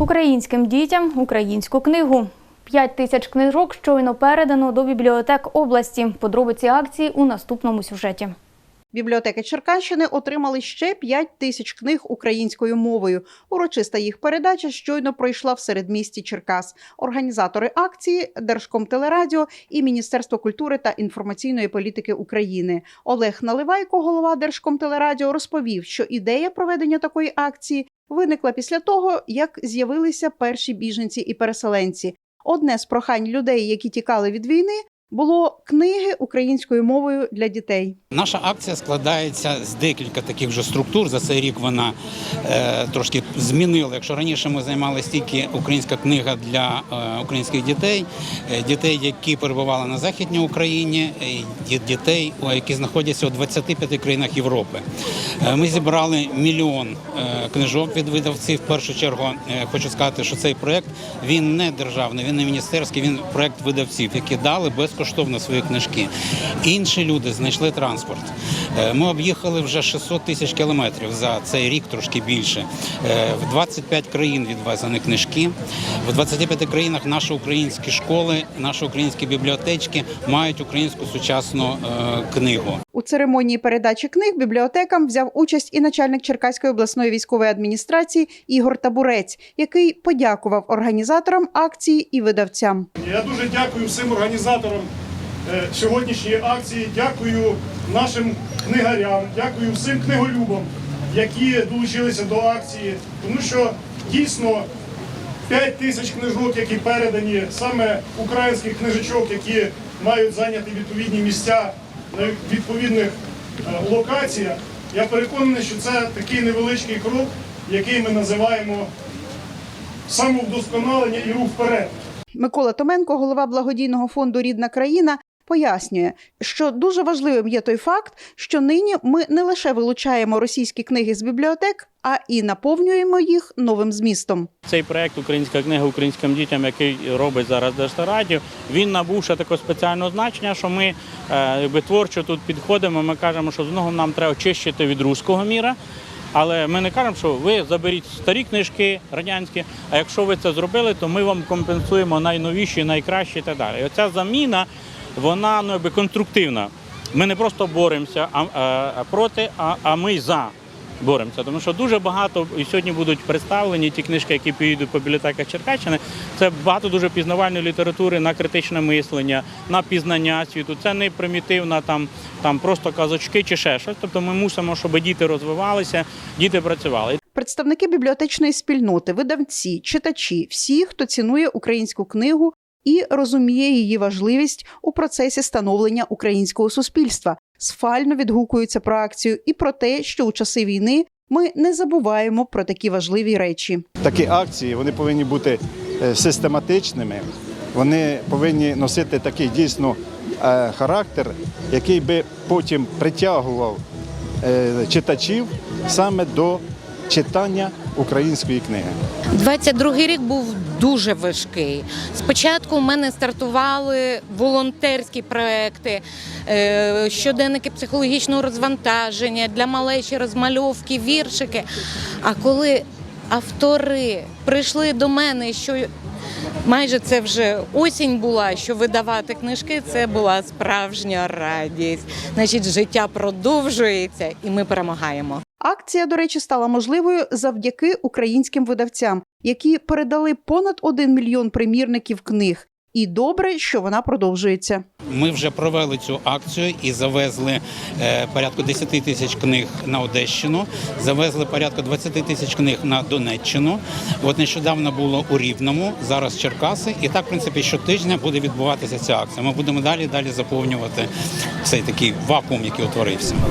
Українським дітям українську книгу. П'ять тисяч книжок щойно передано до бібліотек області. Подробиці акції у наступному сюжеті. Бібліотеки Черкащини отримали ще 5 тисяч книг українською мовою. Урочиста їх передача щойно пройшла в середмісті Черкас. Організатори акції Держкомтелерадіо і Міністерство культури та інформаційної політики України. Олег Наливайко, голова Держкомтелерадіо, розповів, що ідея проведення такої акції виникла після того, як з'явилися перші біженці і переселенці. Одне з прохань людей, які тікали від війни, було книги українською мовою для дітей. Наша акція складається з декілька таких вже структур. За цей рік вона е, трошки змінила. Якщо раніше ми займалися тільки українська книга для е, українських дітей, е, дітей, які перебували на західній Україні, е, дітей, які знаходяться у 25 країнах Європи. Е, ми зібрали мільйон е, книжок від видавців. В першу чергу е, хочу сказати, що цей проект він не державний, він не міністерський, він проект видавців, які дали безкоштовно свої книжки. Інші люди знайшли транспорт. Е, Ми об'їхали вже 600 тисяч кілометрів за цей рік, трошки більше. Е, В 25 країн відвезені книжки. В 25 країнах наші українські школи, наші українські бібліотечки мають українську сучасну е, книгу. У церемонії передачі книг бібліотекам взяв участь і начальник Черкаської обласної військової адміністрації Ігор Табурець, який подякував організаторам акції і видавцям. Я дуже дякую всім організаторам е, сьогоднішньої акції. Дякую нашим книгарям, дякую всім книголюбам, які долучилися до акції, тому що дійсно 5 тисяч книжок, які передані, саме українських книжечок, які мають зайняти відповідні місця на відповідних е, локаціях. Я переконаний, що це такий невеличкий крок, який ми називаємо самовдосконалення і рух вперед. Микола Томенко, голова благодійного фонду Рідна країна, пояснює, що дуже важливим є той факт, що нині ми не лише вилучаємо російські книги з бібліотек, а і наповнюємо їх новим змістом. Цей проект Українська книга українським дітям, який робить зараз Держрадіо, він набув ще такого спеціального значення, що ми е, якби, творчо тут підходимо. Ми кажемо, що з одного нам треба очищити від руського міра. Але ми не кажемо, що ви заберіть старі книжки радянські, а якщо ви це зробили, то ми вам компенсуємо найновіші, найкращі і так далі. Оця заміна, вона ну, якби, конструктивна. Ми не просто боремося а, а, проти, а, а ми за боремося. Тому що дуже багато і сьогодні будуть представлені ті книжки, які поїдуть по бібліотеках Черкащини. Це багато дуже пізнавальної літератури на критичне мислення, на пізнання світу. Це не примітивна там, там просто казочки чи ще щось. Тобто ми мусимо, щоб діти розвивалися, діти працювали. Представники бібліотечної спільноти, видавці, читачі, всі, хто цінує українську книгу і розуміє її важливість у процесі становлення українського суспільства, сфально відгукуються про акцію і про те, що у часи війни ми не забуваємо про такі важливі речі. Такі акції вони повинні бути е, систематичними, вони повинні носити такий дійсно е, характер, який би потім притягував е, читачів саме до читання української книги. 22-й рік був дуже важкий. Спочатку у мене стартували волонтерські проекти, е, щоденники психологічного розвантаження для малечі, розмальовки, віршики. А коли автори прийшли до мене, що майже це вже осінь була, що видавати книжки, це була справжня радість. Значить, життя продовжується і ми перемагаємо. Акція, до речі, стала можливою завдяки українським видавцям, які передали понад 1 мільйон примірників книг. І добре, що вона продовжується. Ми вже провели цю акцію і завезли е, порядку 10 тисяч книг на Одещину, завезли порядку 20 тисяч книг на Донеччину. От нещодавно було у Рівному, зараз Черкаси. І так, в принципі, щотижня буде відбуватися ця акція. Ми будемо далі далі заповнювати цей такий вакуум, який утворився.